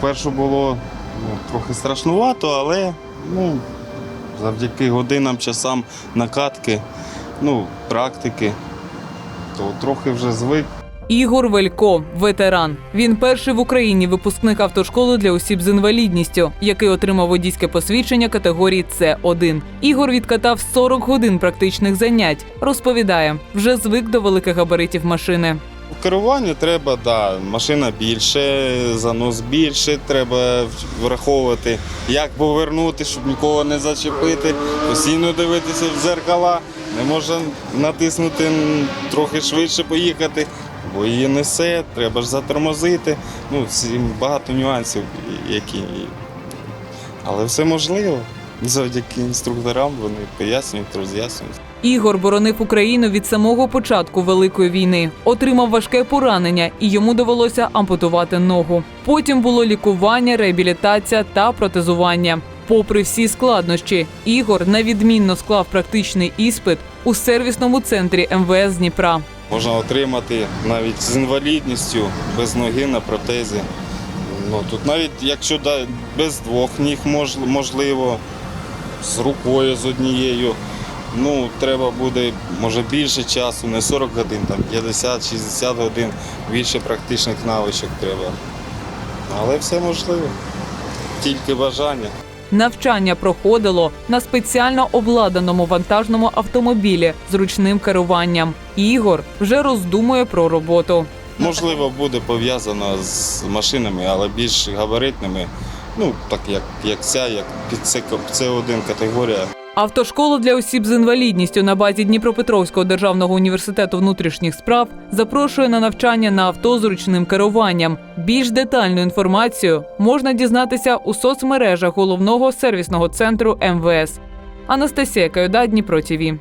Перше було ну, трохи страшнувато, але ну, завдяки годинам, часам накатки, ну, практики, то трохи вже звик. Ігор Велько, ветеран. Він перший в Україні випускник автошколи для осіб з інвалідністю, який отримав водійське посвідчення категорії С1. Ігор відкатав 40 годин практичних занять. Розповідає, вже звик до великих габаритів машини. У керуванні треба, да, машина більше, занос більше, треба враховувати, як повернути, щоб нікого не зачепити, постійно дивитися в дзеркала, не можна натиснути трохи швидше поїхати, бо її несе, треба ж затормозити. Ну, багато нюансів, які. Але все можливо. Завдяки інструкторам вони пояснюють, роз'яснюють. Ігор боронив Україну від самого початку Великої війни, отримав важке поранення, і йому довелося ампутувати ногу. Потім було лікування, реабілітація та протезування. Попри всі складнощі, Ігор невідмінно склав практичний іспит у сервісному центрі МВС Дніпра. Можна отримати навіть з інвалідністю, без ноги на протезі. Ну, тут навіть якщо без двох ніг мож, можливо, з рукою з однією. Ну, треба буде може більше часу, не 40 годин, там 50-60 годин, більше практичних навичок треба. Але все можливо. Тільки бажання. Навчання проходило на спеціально обладнаному вантажному автомобілі з ручним керуванням. Ігор вже роздумує про роботу. Можливо, буде пов'язано з машинами, але більш габаритними. Ну, так як, як ця, як під С1 категорія. Автошкола для осіб з інвалідністю на базі Дніпропетровського державного університету внутрішніх справ запрошує на навчання на авто з ручним керуванням. Більш детальну інформацію можна дізнатися у соцмережах головного сервісного центру МВС. Анастасія Кайода, Дніпро ТІВІ.